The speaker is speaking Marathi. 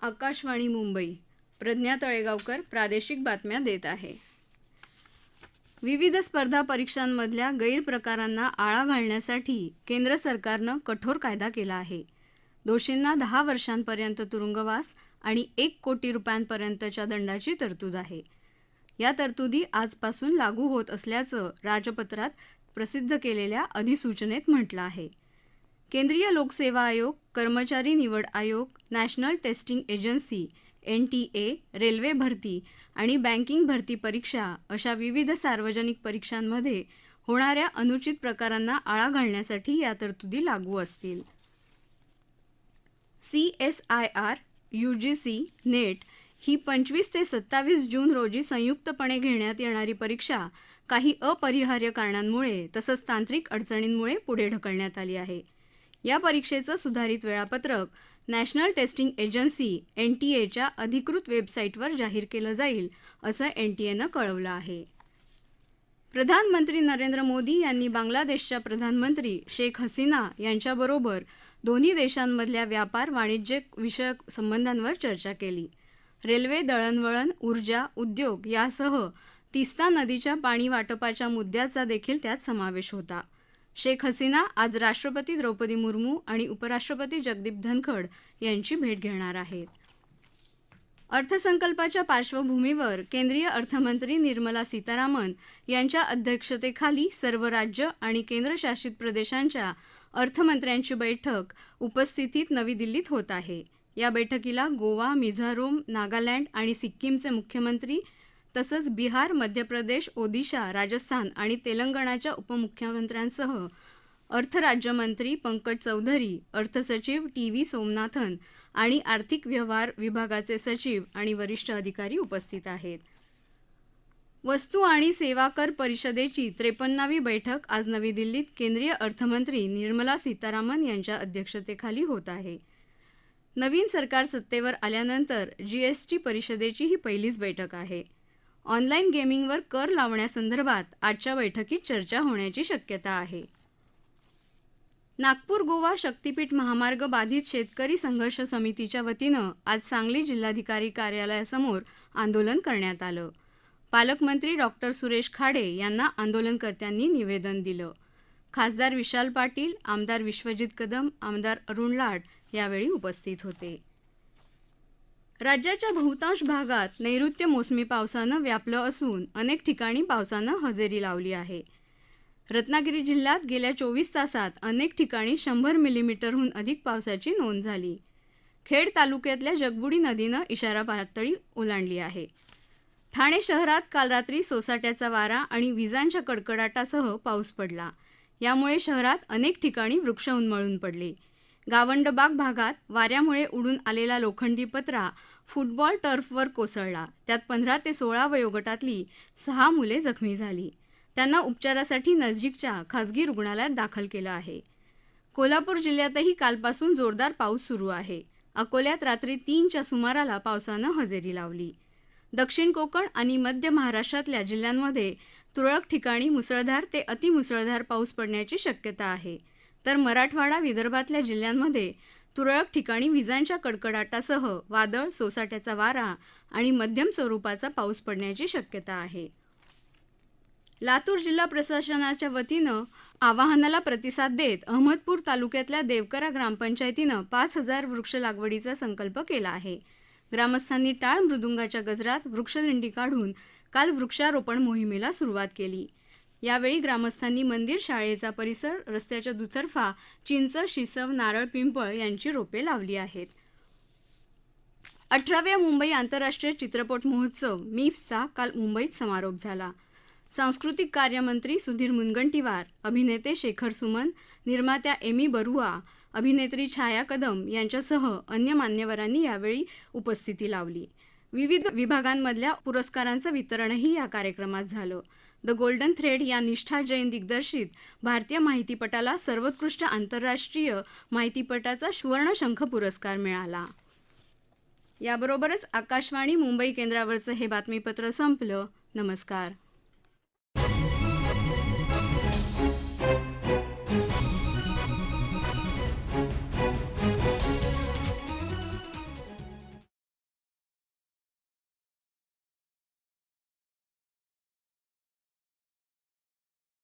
आकाशवाणी मुंबई. प्रज्ञा तळेगावकर प्रादेशिक बातम्या देत आहे. विविध स्पर्धा परीक्षांमधल्या गैरप्रकारांना आळा घालण्यासाठी केंद्र सरकारनं कठोर कायदा केला आहे. दोषींना दहा वर्षांपर्यंत तुरुंगवास आणि एक कोटी रुपयांपर्यंतच्या दंडाची तरतूद आहे. या तरतुदी आजपासून लागू होत असल्याचं राजपत्रात प्रसिद्ध केलेल्या अधिसूचनेत म्हटलं आहे. केंद्रीय लोकसेवा आयोग कर्मचारी निवड आयोग National Testing Agency N T A railway भरती आणि बँकिंग भरती परीक्षा अशा विविध सार्वजनिक परीक्षांमध्ये होणाऱ्या अनुचित प्रकारांना आळा घालण्यासाठी या तरतुदी लागू असतील. C S I R U G C NET ही पंचवीस ते सत्तावीस जून रोजी संयुक्तपणे घेण्यात येणारी परीक्षा काही अपरिहार्य कारणांमुळे तसंच तांत्रिक अडचणींमुळे पुढे ढकलण्यात आली आहे. या परीक्षेचं सुधारित वेळापत्रक National Testing Agency N T एच्या अधिकृत वेबसाईटवर जाहीर केलं जाईल असं एन टी एनं कळवलं आहे. प्रधानमंत्री नरेंद्र मोदी यांनी बांगलादेशच्या प्रधानमंत्री शेख हसीना यांच्याबरोबर दोन्ही देशांमधल्या व्यापार वाणिज्य विषयक संबंधांवर चर्चा केली. रेल्वे दळणवळण ऊर्जा उद्योग यासह तिस्ता नदीच्या पाणी वाटपाच्या मुद्द्याचा देखील त्यात समावेश होता. शेख हसीना आज राष्ट्रपती द्रौपदी मुर्मू आणि उपराष्ट्रपती जगदीप धनखड यांची भेट घेणार आहेत. अर्थसंकल्पाच्या पार्श्वभूमीवर केंद्रीय अर्थमंत्री निर्मला सीतारामन यांच्या अध्यक्षतेखाली सर्व राज्य आणि केंद्रशासित प्रदेशांच्या अर्थमंत्र्यांची बैठक उपस्थितीत नवी दिल्लीत होत आहे. या बैठकीला गोवा मिझोरम नागालँड आणि सिक्कीमचे मुख्यमंत्री तसंच बिहार मध्य प्रदेश ओदिशा राजस्थान आणि तेलंगणाच्या उपमुख्यमंत्र्यांसह अर्थराज्यमंत्री पंकज चौधरी अर्थसचिव टी व्ही सोमनाथन आणि आर्थिक व्यवहार विभागाचे सचिव आणि वरिष्ठ अधिकारी उपस्थित आहेत. वस्तू आणि सेवा कर परिषदेची त्रेपन्नावी बैठक आज नवी दिल्लीत केंद्रीय अर्थमंत्री निर्मला सीतारामन यांच्या अध्यक्षतेखाली होत आहे. नवीन सरकार सत्तेवर आल्यानंतर जीएसटी परिषदेची ही पहिलीच बैठक आहे. ऑनलाईन गेमिंगवर कर लावण्यासंदर्भात आजच्या बैठकीत चर्चा होण्याची शक्यता आहे. नागपूर गोवा शक्तीपीठ महामार्ग बाधित शेतकरी संघर्ष समितीच्या वतीनं आज सांगली जिल्हाधिकारी कार्यालयासमोर आंदोलन करण्यात आलं. पालकमंत्री डॉक्टर सुरेश खाडे यांना आंदोलनकर्त्यांनी निवेदन दिलं. खासदार विशाल पाटील आमदार विश्वजित कदम आमदार अरुण लाड यावेळी उपस्थित होते. राज्याच्या बहुतांश भागात नैऋत्य मोसमी पावसानं व्यापलं असून अनेक ठिकाणी पावसानं हजेरी लावली आहे. रत्नागिरी जिल्ह्यात गेल्या चोवीस तासात अनेक ठिकाणी शंभर मिलीमीटरहून अधिक पावसाची नोंद झाली. खेड तालुक्यातल्या जगबुडी नदीनं इशारा पातळी ओलांडली आहे. ठाणे शहरात काल रात्री सोसाट्याचा वारा आणि विजांच्या कडकडाटासह पाऊस पडला. यामुळे शहरात अनेक ठिकाणी वृक्ष उन्मळून पडले. गावंडबाग भागात वाऱ्यामुळे उडून आलेला लोखंडी पत्रा फुटबॉल टर्फवर कोसळला. त्यात पंधरा ते सोळा वयोगटातली सहा मुले जखमी झाली. त्यांना उपचारासाठी नजीकच्या खासगी रुग्णालयात दाखल केलं आहे. कोल्हापूर जिल्ह्यातही कालपासून जोरदार पाऊस सुरू आहे. अकोल्यात रात्री तीनच्या सुमाराला पावसानं हजेरी लावली. दक्षिण कोकण आणि मध्य महाराष्ट्रातल्या जिल्ह्यांमध्ये तुरळक ठिकाणी मुसळधार ते अतिमुसळधार पाऊस पडण्याची शक्यता आहे. तर मराठवाडा विदर्भातल्या जिल्ह्यांमध्ये तुरळक ठिकाणी विजांच्या कडकडाटासह वादळ सोसाट्याचा वारा आणि मध्यम स्वरूपाचा पाऊस पडण्याची शक्यता आहे. लातूर जिल्हा प्रशासनाच्या वतीनं आवाहनाला प्रतिसाद देत अहमदपूर तालुक्यातल्या देवकरा ग्रामपंचायतीनं पाच हजार वृक्ष लागवडीचा संकल्प केला आहे. ग्रामस्थांनी टाळ मृदुंगाच्या गजरात वृक्षदिंडी काढून काल वृक्षारोपण मोहिमेला सुरुवात केली. यावेळी ग्रामस्थांनी मंदिर शाळेचा परिसर रस्त्याच्या दुतर्फा चिंच शिसव नारळ पिंपळ यांची रोपे लावली आहेत. अठराव्या मुंबई आंतरराष्ट्रीय चित्रपट महोत्सव मिफ्सचा काल मुंबईत समारोप झाला. सांस्कृतिक कार्यमंत्री सुधीर मुनगंटीवार अभिनेते शेखर सुमन निर्मात्या एमी बरुआ अभिनेत्री छाया कदम यांच्यासह अन्य मान्यवरांनी यावेळी उपस्थिती लावली. विविध विभागांमधल्या पुरस्कारांचं वितरणही या कार्यक्रमात झालं. द गोल्डन थ्रेड या निष्ठा जैन दिग्दर्शित भारतीय माहितीपटाला सर्वोत्कृष्ट आंतरराष्ट्रीय माहितीपटाचा सुवर्णशंख पुरस्कार मिळाला. याबरोबरच आकाशवाणी मुंबई केंद्रावरचं हे बातमीपत्र संपलं. नमस्कार.